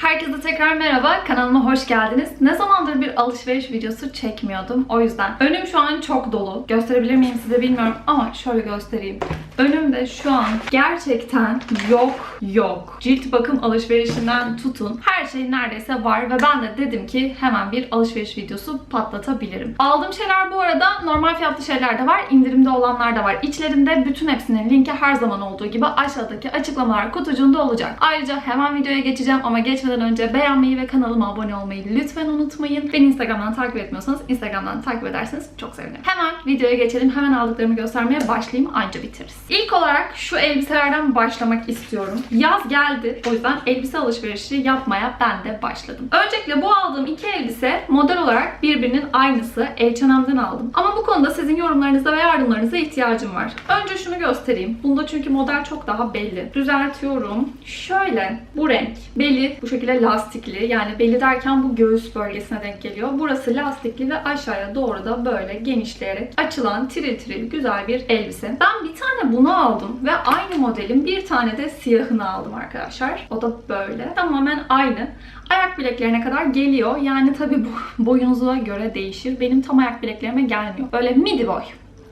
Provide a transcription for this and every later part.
Herkese tekrar merhaba, kanalıma hoş geldiniz. Ne zamandır bir alışveriş videosu çekmiyordum. O yüzden önüm şu an çok dolu. Gösterebilir miyim size bilmiyorum ama şöyle göstereyim. Önümde şu an gerçekten yok yok. Cilt bakım alışverişinden tutun. Her şey neredeyse var ve ben de dedim ki hemen bir alışveriş videosu patlatabilirim. Aldığım şeyler bu arada normal fiyatlı şeyler de var, indirimde olanlar da var. İçlerinde bütün hepsinin linki her zaman olduğu gibi aşağıdaki açıklamalar kutucuğunda olacak. Ayrıca hemen videoya geçeceğim ama geçmeden önce beğenmeyi ve kanalıma abone olmayı lütfen unutmayın. Beni Instagram'dan takip etmiyorsanız Instagram'dan takip ederseniz çok sevinirim. Hemen videoya geçelim. Hemen aldıklarımı göstermeye başlayayım anca bitiririz. İlk olarak şu elbiselerden başlamak istiyorum. Yaz geldi. O yüzden elbise alışverişi yapmaya ben de başladım. Öncelikle bu aldığım iki elbise model olarak birbirinin aynısı. H&M'den aldım. Ama bu konuda sizin yorumlarınıza ve yardımlarınıza ihtiyacım var. Önce şunu göstereyim. Bunda çünkü model çok daha belli. Düzeltiyorum. Şöyle bu renk. Beli bu şekilde lastikli. Yani beli derken bu göğüs bölgesine denk geliyor. Burası lastikli ve aşağıya doğru da böyle genişleyerek açılan tiril tiril güzel bir elbise. Ben bir tane bunu aldım ve aynı modelin bir tane de siyahını aldım arkadaşlar. O da böyle. Tamamen aynı. Ayak bileklerine kadar geliyor. Yani tabii bu boyunuza göre değişir. Benim tam ayak bileklerime gelmiyor. Böyle midi boy.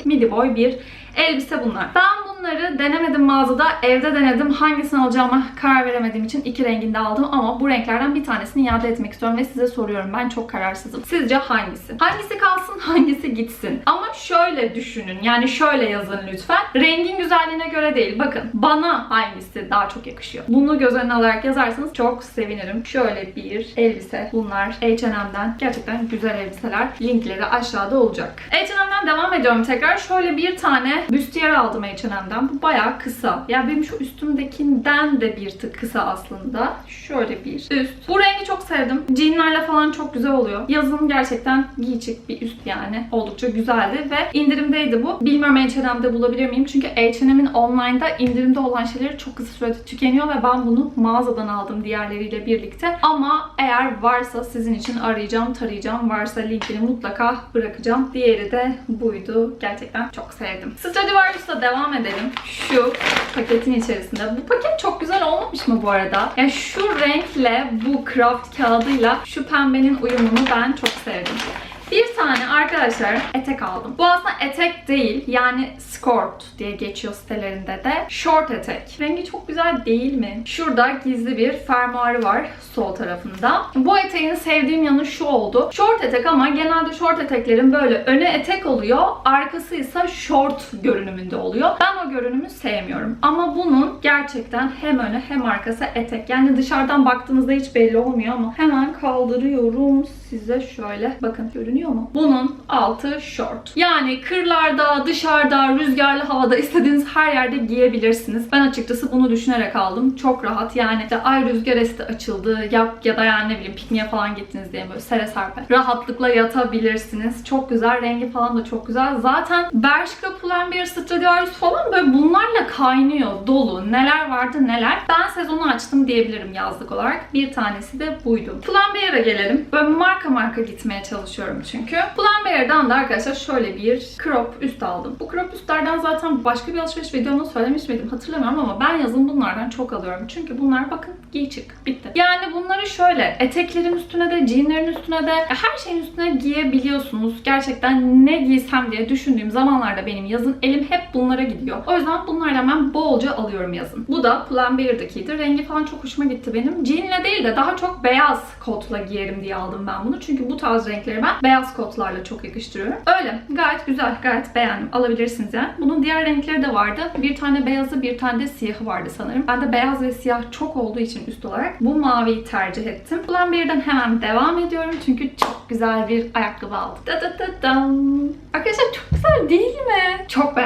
Midi boy bir elbise bunlar. Ben bunları denemedim mağazada. Evde denedim. Hangisini alacağıma karar veremediğim için iki renginde aldım. Ama bu renklerden bir tanesini iade etmek istiyorum ve size soruyorum. Ben çok kararsızım. Sizce hangisi? Hangisi kalsın, hangisi gitsin? Ama şöyle düşünün. Yani şöyle yazın lütfen. Rengin güzelliğine göre değil. Bakın bana hangisi daha çok yakışıyor? Bunu göz önüne alarak yazarsanız çok sevinirim. Şöyle bir elbise. Bunlar H&M'den. Gerçekten güzel elbiseler. Linkleri aşağıda olacak. H&M'den devam ediyorum tekrar. Şöyle bir tane büstiyer aldım H&M'den. Bu bayağı kısa. Yani benim şu üstümdekinden de bir tık kısa aslında. Şöyle bir üst. Bu rengi çok sevdim. Jeanlerle falan çok güzel oluyor. Yazın gerçekten giyecek bir üst yani. Oldukça güzeldi ve indirimdeydi bu. Bilmiyorum H&M'de bulabilir miyim? Çünkü H&M'in online'da indirimde olan şeyleri çok kısa sürede tükeniyor ve ben bunu mağazadan aldım diğerleriyle birlikte. Ama eğer varsa sizin için arayacağım, tarayacağım. Varsa linkini mutlaka bırakacağım. Diğeri de buydu. Gerçekten çok sevdim. Stradivarius'ta devam edelim. Şu paketin içerisinde. Bu paket çok güzel olmamış mı bu arada? Yani şu renkle bu craft kağıdıyla şu pembenin uyumunu ben çok sevdim. Bir tane arkadaşlar etek aldım. Bu aslında etek değil. Yani skirt diye geçiyor sitelerinde de. Short etek. Rengi çok güzel değil mi? Şurada gizli bir fermuarı var sol tarafında. Bu eteğin sevdiğim yanı şu oldu. Short etek ama genelde short eteklerin böyle öne etek oluyor. Arkası ise short görünümünde oluyor. Ben o görünümü sevmiyorum. Ama bunun gerçekten hem öne hem arkası etek. Yani dışarıdan baktığınızda hiç belli olmuyor ama hemen kaldırıyorum size şöyle. Bakın görünüyor mu? Bunun altı short. Yani kırlarda, dışarıda, rüzgarlı havada istediğiniz her yerde giyebilirsiniz. Ben açıkçası bunu düşünerek aldım. Çok rahat. Yani işte ay rüzgar esti açıldı ya, ya da yani ne bileyim pikniğe falan gittiniz diye böyle sere serpe. Rahatlıkla yatabilirsiniz. Çok güzel. Rengi falan da çok güzel. Zaten Bershka Pull&Bear Stradivarius falan böyle bunlarla kaynıyor. Dolu. Neler vardı neler. Ben sezonu açtım diyebilirim yazlık olarak. Bir tanesi de buydu. Pull&Bear'a gelelim. Böyle marka marka gitmeye çalışıyorum çünkü. Pull&Bear'dan da arkadaşlar şöyle bir crop üst aldım. Bu crop üstlerden zaten başka bir alışveriş videomda söylemiş miydim hatırlamıyorum ama ben yazın bunlardan çok alıyorum. Çünkü bunlar bakın giy çık. Bitti. Yani bunları şöyle eteklerin üstüne de, jeanlerin üstüne de her şeyin üstüne giyebiliyorsunuz. Gerçekten ne giysem diye düşündüğüm zamanlarda benim yazın elim hep bunlara gidiyor. O yüzden bunlardan ben bolca alıyorum yazın. Bu da Pull&Bear'dakiydi. Rengi falan çok hoşuma gitti benim. Jeanle değil de daha çok beyaz kotla giyerim diye aldım ben bunu. Çünkü bu tarz renkleri ben beyaz kotlarla çok yakıştırıyorum. Öyle. Gayet güzel. Gayet beğendim. Alabilirsiniz yani. Bunun diğer renkleri de vardı. Bir tane beyazı bir tane de siyahı vardı sanırım. Ben de beyaz ve siyah çok olduğu için üst olarak bu maviyi tercih ettim. Pull&Bear'den hemen devam ediyorum. Çünkü çok güzel bir ayakkabı aldım. Da da da dam. Arkadaşlar çok güzel değil mi? Çok beğendim.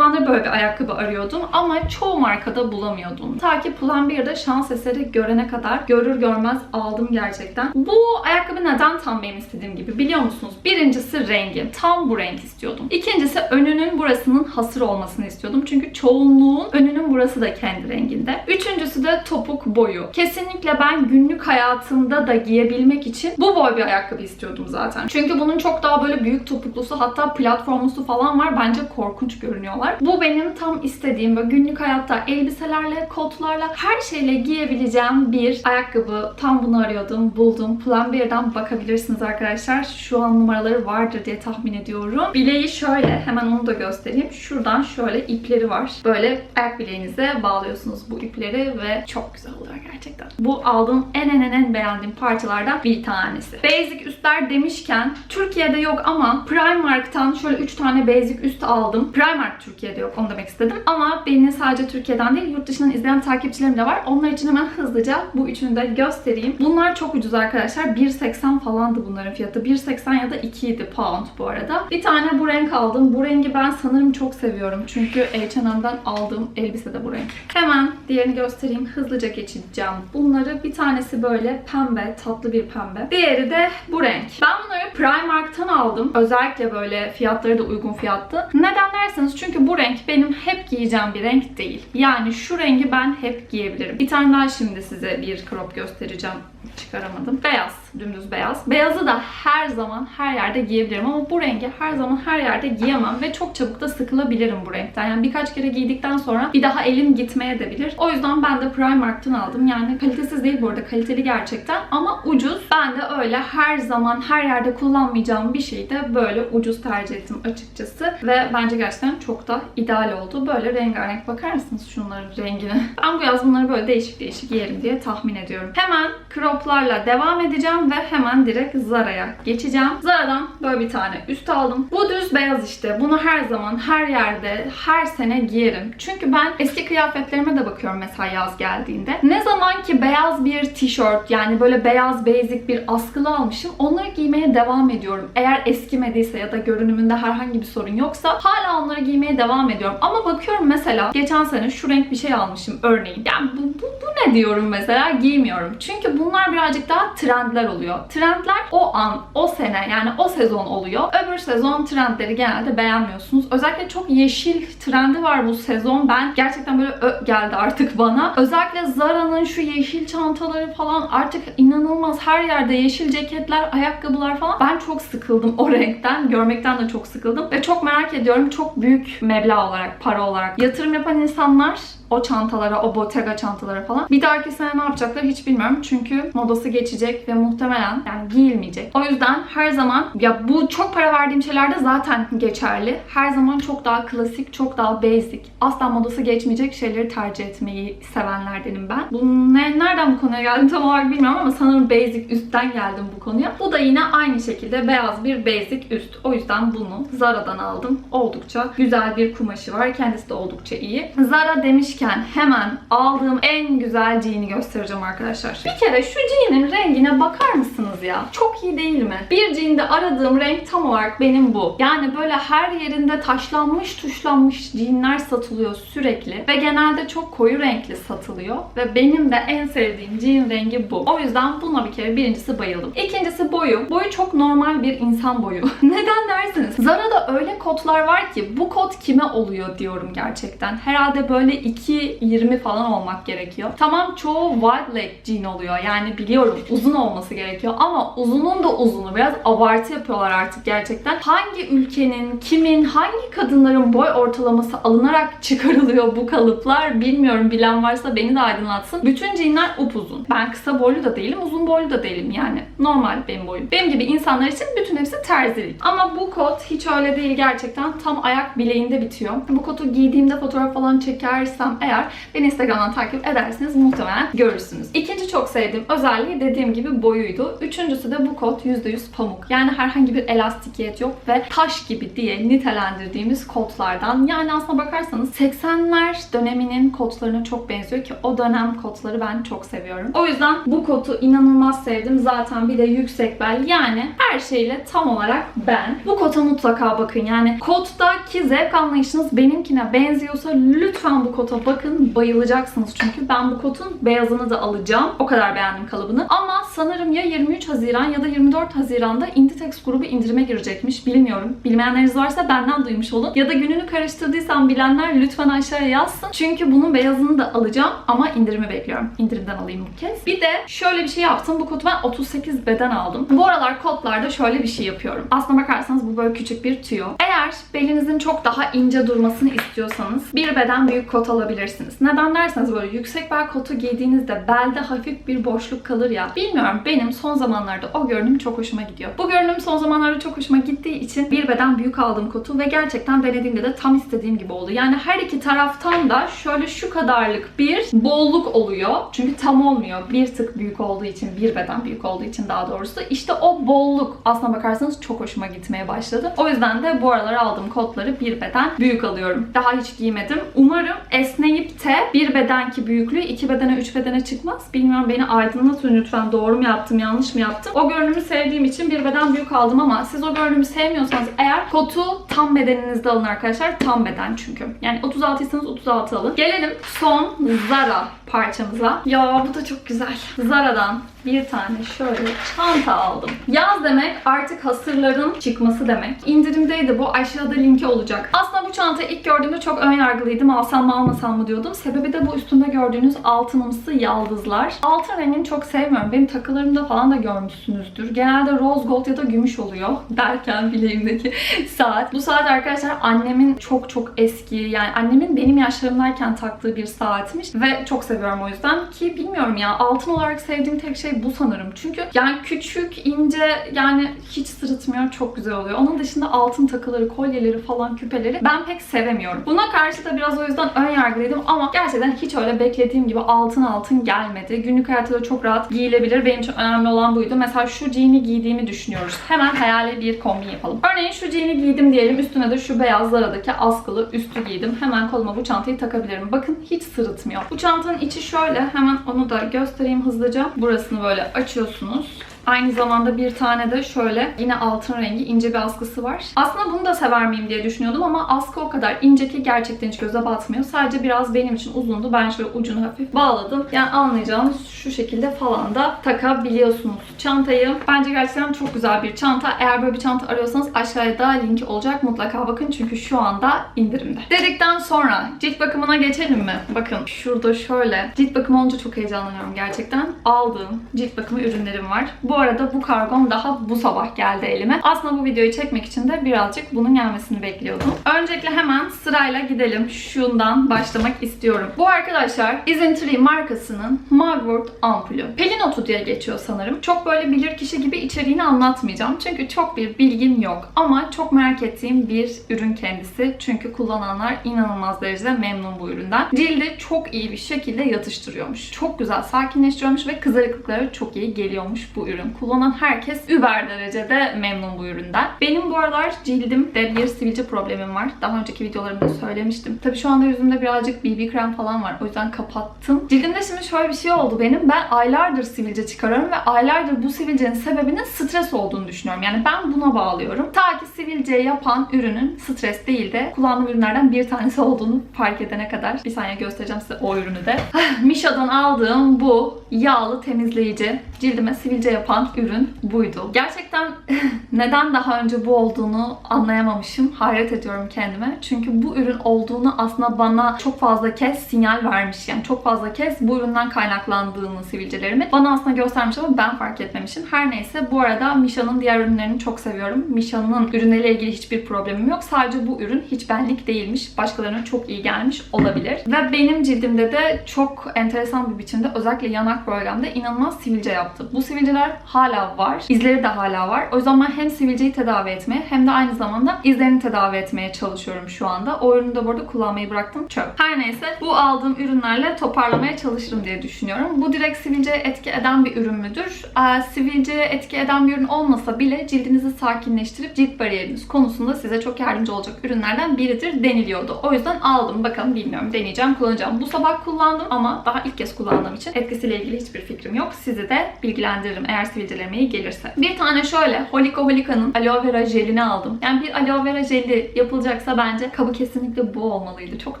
Böyle bir ayakkabı arıyordum ama çoğu markada bulamıyordum. Ta ki Pull&Bear'da şans eseri görene kadar görür görmez aldım gerçekten. Bu ayakkabı neden tam benim istediğim gibi biliyor musunuz? Birincisi rengi. Tam bu renk istiyordum. İkincisi önünün burasının hasır olmasını istiyordum. Çünkü çoğunluğun önünün burası da kendi renginde. Üçüncüsü de topuk boyu. Kesinlikle ben günlük hayatımda da giyebilmek için bu boy bir ayakkabı istiyordum zaten. Çünkü bunun çok daha böyle büyük topuklusu hatta platformlusu falan var. Bence korkunç görünüyorlar. Bu benim tam istediğim böyle günlük hayatta elbiselerle, kotlarla her şeyle giyebileceğim bir ayakkabı. Tam bunu arıyordum, buldum. Plan 1'den bakabilirsiniz arkadaşlar. Şu an numaraları vardır diye tahmin ediyorum. Bileği şöyle, hemen onu da göstereyim. Şuradan şöyle ipleri var. Böyle ayak bileğinize bağlıyorsunuz bu ipleri ve çok güzel oluyor gerçekten. Bu aldığım en en en en beğendiğim parçalardan bir tanesi. Basic üstler demişken Türkiye'de yok ama Primark'tan şöyle 3 tane basic üst aldım. Primark Türkiye'de yok onu demek istedim. Ama beni sadece Türkiye'den değil yurt dışından izleyen takipçilerim de var. Onlar için hemen hızlıca bu üçünü de göstereyim. Bunlar çok ucuz arkadaşlar. 1.80 falandı bunların fiyatı. 1.80 ya da 2 idi pound bu arada. Bir tane bu renk aldım. Bu rengi ben sanırım çok seviyorum. Çünkü H&M'den aldığım elbise de bu renk. Hemen diğerini göstereyim. Hızlıca geçeceğim. Bunları bir tanesi böyle pembe, tatlı bir pembe. Diğeri de bu renk. Ben bunları Primark'tan aldım. Özellikle böyle fiyatları da uygun fiyatlı. Neden derseniz çünkü bu renk benim hep giyeceğim bir renk değil. Yani şu rengi ben hep giyebilirim. Bir tane daha şimdi size bir crop göstereceğim. Çıkaramadım. Beyaz. Dümdüz beyaz. Beyazı da her zaman her yerde giyebilirim ama bu rengi her zaman her yerde giyemem ve çok çabuk da sıkılabilirim bu renkten. Yani birkaç kere giydikten sonra bir daha elim gitmeye de bilir. O yüzden ben de Primark'tan aldım. Yani kalitesiz değil bu arada. Kaliteli gerçekten ama ucuz. Ben de öyle her zaman her yerde kullanmayacağım bir şeyi de böyle ucuz tercih ettim açıkçası. Ve bence gerçekten çok da ideal oldu. Böyle rengarenk bakar mısınız şunların rengine? Ben bu yaz bunları böyle değişik değişik giyerim diye tahmin ediyorum. Hemen croplarla devam edeceğim ve hemen direkt Zara'ya geçeceğim. Zara'dan böyle bir tane üst aldım. Bu düz beyaz işte. Bunu her zaman her yerde her sene giyerim. Çünkü ben eski kıyafetlerime de bakıyorum mesela yaz geldiğinde. Ne zaman ki beyaz bir tişört yani böyle beyaz basic bir askılı almışım onları giymeye devam ediyorum. Eğer eskimediyse ya da görünümünde herhangi bir sorun yoksa hala onları giymeye devam ediyorum. Ama bakıyorum mesela geçen sene şu renk bir şey almışım örneğin. Yani bu, bu, bu ne diyorum mesela giymiyorum. Çünkü bunlar birazcık daha trendler oluyor. Trendler o an, o sene yani o sezon oluyor. Öbür sezon trendleri genelde beğenmiyorsunuz. Özellikle çok yeşil trendi var bu sezon. Ben gerçekten böyle geldi artık bana. Özellikle Zara'nın şu yeşil çantaları falan artık inanılmaz her yerde yeşil ceketler, ayakkabılar falan. Ben çok sıkıldım o renkten. Görmekten de çok sıkıldım. Ve çok merak ediyorum. Çok büyük meblağ olarak, para olarak. Yatırım yapan insanlar o çantalara, o Bottega çantalara falan. Bir dahaki sene ne yapacaklar hiç bilmiyorum. Çünkü modası geçecek ve muhtemelen yani giyilmeyecek. O yüzden her zaman ya bu çok para verdiğim şeylerde zaten geçerli. Her zaman çok daha klasik, çok daha basic. Asla modası geçmeyecek şeyleri tercih etmeyi sevenlerdenim ben. Bu ne, nereden bu konuya geldim tam olarak bilmiyorum ama sanırım basic üstten geldim bu konuya. Bu da yine aynı şekilde beyaz bir basic üst. O yüzden bunu Zara'dan aldım. Oldukça güzel bir kumaşı var. Kendisi de oldukça iyi. Zara demiş demişken hemen aldığım en güzel jean'i göstereceğim arkadaşlar. Bir kere şu jean'in rengine bakar mısınız ya? Çok iyi değil mi? Bir jean'de aradığım renk tam olarak benim bu. Yani böyle her yerinde taşlanmış tuşlanmış jean'ler satılıyor sürekli. Ve genelde çok koyu renkli satılıyor. Ve benim de en sevdiğim jean rengi bu. O yüzden buna bir kere birincisi bayıldım. İkincisi boyu. Boyu çok normal bir insan boyu. Neden dersiniz? Zara'da öyle kotlar var ki bu kot kime oluyor diyorum gerçekten. Herhalde böyle iki 2.20 falan olmak gerekiyor. Tamam çoğu wide leg jean oluyor. Yani biliyorum uzun olması gerekiyor ama uzunun da uzunu biraz abartı yapıyorlar artık gerçekten. Hangi ülkenin, kimin, hangi kadınların boy ortalaması alınarak çıkarılıyor bu kalıplar bilmiyorum. Bilen varsa beni de aydınlatsın. Bütün jeanler upuzun. Ben kısa boylu da değilim, uzun boylu da değilim yani. Normal benim boyum. Benim gibi insanlar için bütün hepsi terzilik. Ama bu kot hiç öyle değil gerçekten. Tam ayak bileğinde bitiyor. Bu kotu giydiğimde fotoğraf falan çekersem eğer beni Instagram'dan takip ederseniz muhtemelen görürsünüz. İkinci çok sevdiğim özelliği dediğim gibi boyuydu. Üçüncüsü de bu kot %100 pamuk. Yani herhangi bir elastikiyet yok ve taş gibi diye nitelendirdiğimiz kotlardan. Yani aslına bakarsanız 80'ler döneminin kotlarına çok benziyor ki o dönem kotları ben çok seviyorum. O yüzden bu kotu inanılmaz sevdim. Zaten bir de yüksek bel yani her şeyle tam olarak ben. Bu kota mutlaka bakın. Yani kottaki zevk anlayışınız benimkine benziyorsa lütfen bu kota Bakın bayılacaksınız çünkü ben bu kotun beyazını da alacağım. O kadar beğendim kalıbını. Ama sanırım ya 23 Haziran ya da 24 Haziran'da Inditex grubu indirime girecekmiş. Bilmiyorum. Bilmeyenleriniz varsa benden duymuş olun. Ya da gününü karıştırdıysam bilenler lütfen aşağıya yazsın. Çünkü bunun beyazını da alacağım ama indirimi bekliyorum. İndirimden alayım bu kez. Bir de şöyle bir şey yaptım. Bu kotu ben 38 beden aldım. Bu aralar kotlarda şöyle bir şey yapıyorum. Aslına bakarsanız bu böyle küçük bir tüyo. Eğer belinizin çok daha ince durmasını istiyorsanız bir beden büyük kot alabilirsiniz. Neden derseniz böyle yüksek bel kotu giydiğinizde belde hafif bir boşluk kalır ya. Bilmiyorum benim son zamanlarda o görünüm çok hoşuma gidiyor. Bu görünüm son zamanlarda çok hoşuma gittiği için bir beden büyük aldım kotu ve gerçekten denediğimde de tam istediğim gibi oldu. Yani her iki taraftan da şöyle şu kadarlık bir bolluk oluyor. Çünkü tam olmuyor. Bir tık büyük olduğu için, bir beden büyük olduğu için daha doğrusu. İşte o bolluk aslına bakarsanız çok hoşuma gitmeye başladı. O yüzden de bu aralar aldığım kotları bir beden büyük alıyorum. Daha hiç giymedim. Umarım esneyip de bir bedenki büyüklüğü iki bedene, üç bedene çıkmaz. Bilmiyorum beni aydınlatın lütfen. Doğru mu yaptım, yanlış mı yaptım? O görünümü sevdiğim için bir beden büyük aldım ama siz o görünümü sevmiyorsanız eğer kotu tam bedeninizde alın arkadaşlar. Tam beden çünkü. Yani 36 iseniz 36 alın. Gelelim son Zara parçamıza. Ya bu da çok güzel. Zara'dan bir tane şöyle çanta aldım. Yaz demek artık hasırların çıkması demek. İndirimdeydi bu. Aşağıda linki olacak. Aslında bu çantayı ilk gördüğümde çok ön yargılıydım. Alsam mı almasam mı diyordum. Sebebi de bu üstünde gördüğünüz altınımsı yaldızlar. Altın rengini çok sevmiyorum. Benim takılarımda falan da görmüşsünüzdür. Genelde rose gold ya da gümüş oluyor. Derken bileğimdeki saat. Bu saat arkadaşlar annemin çok çok eski yani annemin benim yaşlarımdayken taktığı bir saatmiş. Ve çok seviyorum o yüzden. Ki bilmiyorum ya altın olarak sevdiğim tek şey bu sanırım. Çünkü yani küçük, ince yani hiç sırıtmıyor. Çok güzel oluyor. Onun dışında altın takıları, kolyeleri falan, küpeleri ben pek sevemiyorum. Buna karşı da biraz o yüzden ön yargılıydım ama gerçekten hiç öyle beklediğim gibi altın altın gelmedi. Günlük hayatta da çok rahat giyilebilir. Benim için önemli olan buydu. Mesela şu jean'i giydiğimi düşünüyoruz. Hemen hayali bir kombin yapalım. Örneğin şu jean'i giydim diyelim. Üstüne de şu beyaz Zara'daki askılı üstü giydim. Hemen koluma bu çantayı takabilirim. Bakın hiç sırıtmıyor. Bu çantanın içi şöyle. Hemen onu da göstereyim hızlıca. Burasını böyle açıyorsunuz. Aynı zamanda bir tane de şöyle yine altın rengi ince bir askısı var. Aslında bunu da sever miyim diye düşünüyordum ama askı o kadar ince ki gerçekten hiç göze batmıyor. Sadece biraz benim için uzundu. Ben şöyle ucunu hafif bağladım. Yani anlayacağınız şu şekilde falan da takabiliyorsunuz çantayı. Bence gerçekten çok güzel bir çanta. Eğer böyle bir çanta arıyorsanız aşağıya da linki olacak. Mutlaka bakın çünkü şu anda indirimde. Dedikten sonra cilt bakımına geçelim mi? Bakın şurada şöyle. Cilt bakımı olunca çok heyecanlanıyorum gerçekten. Aldığım cilt bakımı ürünlerim var. Bu arada bu kargom daha bu sabah geldi elime. Aslında bu videoyu çekmek için de birazcık bunun gelmesini bekliyordum. Öncelikle hemen sırayla gidelim. Şundan başlamak istiyorum. Bu arkadaşlar Isntree markasının Mugwort ampulü. Pelin otu diye geçiyor sanırım. Çok böyle bilir kişi gibi içeriğini anlatmayacağım. Çünkü çok bir bilgim yok. Ama çok merak ettiğim bir ürün kendisi. Çünkü kullananlar inanılmaz derecede memnun bu üründen. Cildi çok iyi bir şekilde yatıştırıyormuş. Çok güzel sakinleştiriyormuş ve kızarıklıkları çok iyi geliyormuş bu ürün. Kullanan herkes über derecede memnun bu üründen. Benim bu aralar cildimde bir sivilce problemim var. Daha önceki videolarımda söylemiştim. Tabii şu anda yüzümde birazcık BB krem falan var. O yüzden kapattım. Cildimde şimdi şöyle bir şey oldu benim. Ben aylardır sivilce çıkarıyorum ve aylardır bu sivilcenin sebebinin stres olduğunu düşünüyorum. Yani ben buna bağlıyorum. Ta ki sivilce yapan ürünün stres değil de kullandığım ürünlerden bir tanesi olduğunu fark edene kadar. Bir saniye göstereceğim size o ürünü de. Misha'dan aldığım bu yağlı temizleyici cildime sivilce yapan ürün buydu. Gerçekten neden daha önce bu olduğunu anlayamamışım. Hayret ediyorum kendime. Çünkü bu ürün olduğunu aslında bana çok fazla kez sinyal vermiş. Yani çok fazla kez bu üründen kaynaklandığını sivilcelerimi bana aslında göstermiş ama ben fark etmemişim. Her neyse bu arada Misha'nın diğer ürünlerini çok seviyorum. Misha'nın ürünleriyle ilgili hiçbir problemim yok. Sadece bu ürün hiç benlik değilmiş. Başkalarına çok iyi gelmiş olabilir. Ve benim cildimde de çok enteresan bir biçimde özellikle yanak bölgemde inanılmaz sivilce yaptı. Bu sivilceler hala var. İzleri de hala var. O yüzden ben hem sivilceyi tedavi etmeye hem de aynı zamanda izlerini tedavi etmeye çalışıyorum şu anda. O ürünü de burada kullanmayı bıraktım. Çöp. Her neyse bu aldığım ürünlerle toparlamaya çalışırım diye düşünüyorum. Bu direkt sivilceye etki eden bir ürün müdür? Ee, sivilceye etki eden bir ürün olmasa bile cildinizi sakinleştirip cilt bariyeriniz konusunda size çok yardımcı olacak ürünlerden biridir deniliyordu. O yüzden aldım. Bakalım bilmiyorum. Deneyeceğim, kullanacağım. Bu sabah kullandım ama daha ilk kez kullandığım için etkisiyle ilgili hiçbir fikrim yok. Sizi de bilgilendiririm eğer sivilcelerime iyi gelirse. Bir tane şöyle Holika Holika'nın aloe vera jelini aldım. Yani bir aloe vera jeli yapılacaksa bence kabı kesinlikle bu olmalıydı. Çok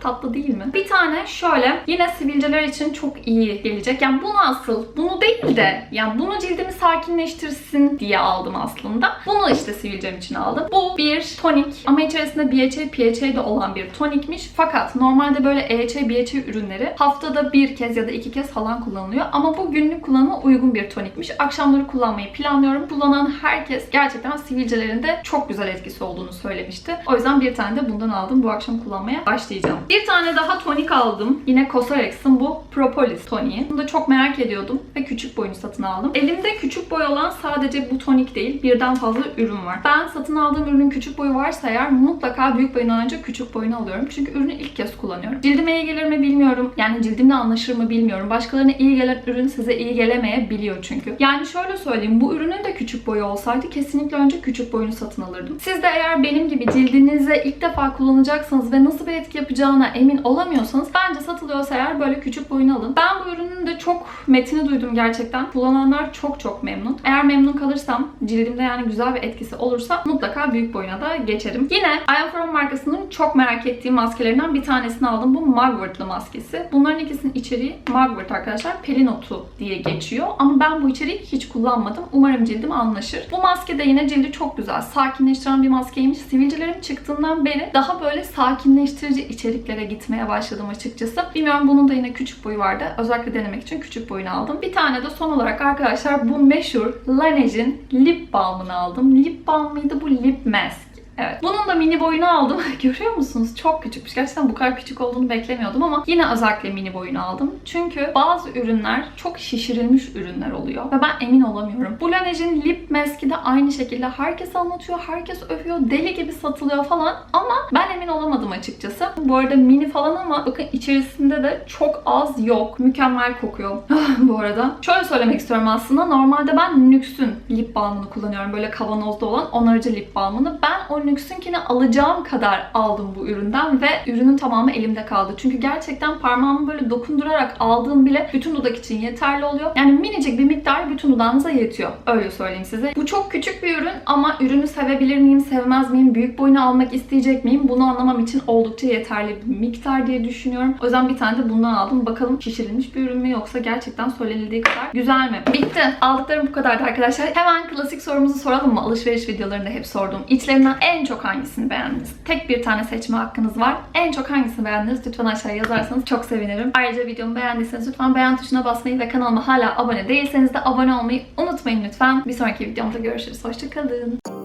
tatlı değil mi? Bir tane şöyle yine sivilceler için çok iyi gelecek. Yani bunu asıl bunu değil de yani bunu cildimi sakinleştirsin diye aldım aslında. Bunu işte sivilcem için aldım. Bu bir tonik ama içerisinde BHA, PHA de olan bir tonikmiş. Fakat normalde böyle EHA, BHA ürünleri haftada bir kez ya da iki kez falan kullanılıyor. Ama bu günlük kullanıma uygun bir tonikmiş. Akşamları kullanmayı planlıyorum. Kullanan herkes gerçekten sivilcelerinde çok güzel etkisi olduğunu söylemişti. O yüzden bir tane de bundan aldım. Bu akşam kullanmaya başlayacağım. Bir tane daha tonik aldım. Yine Cosrx'ın bu Propolis toniği. Bunu da çok merak ediyordum ve küçük boyunu satın aldım. Elimde küçük boy olan sadece bu tonik değil, birden fazla ürün var. Ben satın aldığım ürünün küçük boyu varsa eğer mutlaka büyük boyundan önce küçük boyunu alıyorum. Çünkü ürünü ilk kez kullanıyorum. Cildime iyi gelir mi bilmiyorum. Yani cildimle anlaşır mı bilmiyorum. Başkalarına iyi gelen ürün size iyi gelemeyebiliyor çünkü. Yani şöyle söyleyeyim. Bu ürünün de küçük boyu olsaydı kesinlikle önce küçük boyunu satın alırdım. Siz de eğer benim gibi cildinize ilk defa kullanacaksanız ve nasıl bir etki yapacağına emin olamıyorsanız bence satılıyorsa eğer böyle küçük boyunu alın. Ben bu ürünün de çok metini duydum gerçekten. Kullananlar çok çok memnun. Eğer memnun kalırsam, cildimde yani güzel bir etkisi olursa mutlaka büyük boyuna da geçerim. Yine I Am From markasının çok merak ettiğim maskelerinden bir tanesini aldım. Bu Mugwort'lı maskesi. Bunların ikisinin içeriği Mugwort arkadaşlar. Pelin otu diye geçiyor. Ama ben bu içeriği hiç kullanmadım. Umarım cildim anlaşır. Bu maske de yine cildi çok güzel. Sakinleştiren bir maskeymiş. Sivilcelerim çıktığından beri daha böyle sakinleştirici içeriklere gitmeye başladım açıkçası. Bilmiyorum bunun da yine küçük boyu vardı. Özellikle denemek için küçük boyunu aldım. Bir tane de son olarak arkadaşlar bu meşhur Laneige'in lip balmını aldım. Lip balm mıydı bu? Lip mask. Evet. Bunun da mini boyunu aldım. Görüyor musunuz? Çok küçükmüş. Gerçekten bu kadar küçük olduğunu beklemiyordum ama yine özellikle mini boyunu aldım. Çünkü bazı ürünler çok şişirilmiş ürünler oluyor ve ben emin olamıyorum. Bu Laneige'in lip mask'i de aynı şekilde herkes anlatıyor, herkes övüyor, deli gibi satılıyor falan ama ben emin olamadım açıkçası. Bu arada mini falan ama bakın içerisinde de çok az yok. Mükemmel kokuyor. bu arada. Şöyle söylemek istiyorum aslında. Normalde ben NYX'ün lip balmını kullanıyorum. Böyle kavanozda olan onarıcı lip balmını. Ben o NYX'ünkini alacağım kadar aldım bu üründen ve ürünün tamamı elimde kaldı. Çünkü gerçekten parmağımı böyle dokundurarak aldığım bile bütün dudak için yeterli oluyor. Yani minicik bir miktar bütün dudağınıza yetiyor. Öyle söyleyeyim size. Bu çok küçük bir ürün ama ürünü sevebilir miyim, sevmez miyim, büyük boyunu almak isteyecek miyim? Bunu anlamam için oldukça yeterli bir miktar diye düşünüyorum. O yüzden bir tane de bundan aldım. Bakalım şişirilmiş bir ürün mü yoksa gerçekten söylenildiği kadar güzel mi? Bitti. Aldıklarım bu kadardı arkadaşlar. Hemen klasik sorumuzu soralım mı? Alışveriş videolarında hep sorduğum. İçlerinden en çok hangisini beğendiniz? Tek bir tane seçme hakkınız var. En çok hangisini beğendiniz? Lütfen aşağıya yazarsanız çok sevinirim. Ayrıca videomu beğendiyseniz lütfen beğen tuşuna basmayı ve kanalıma hala abone değilseniz de abone olmayı unutmayın lütfen. Bir sonraki videomda görüşürüz. Hoşçakalın.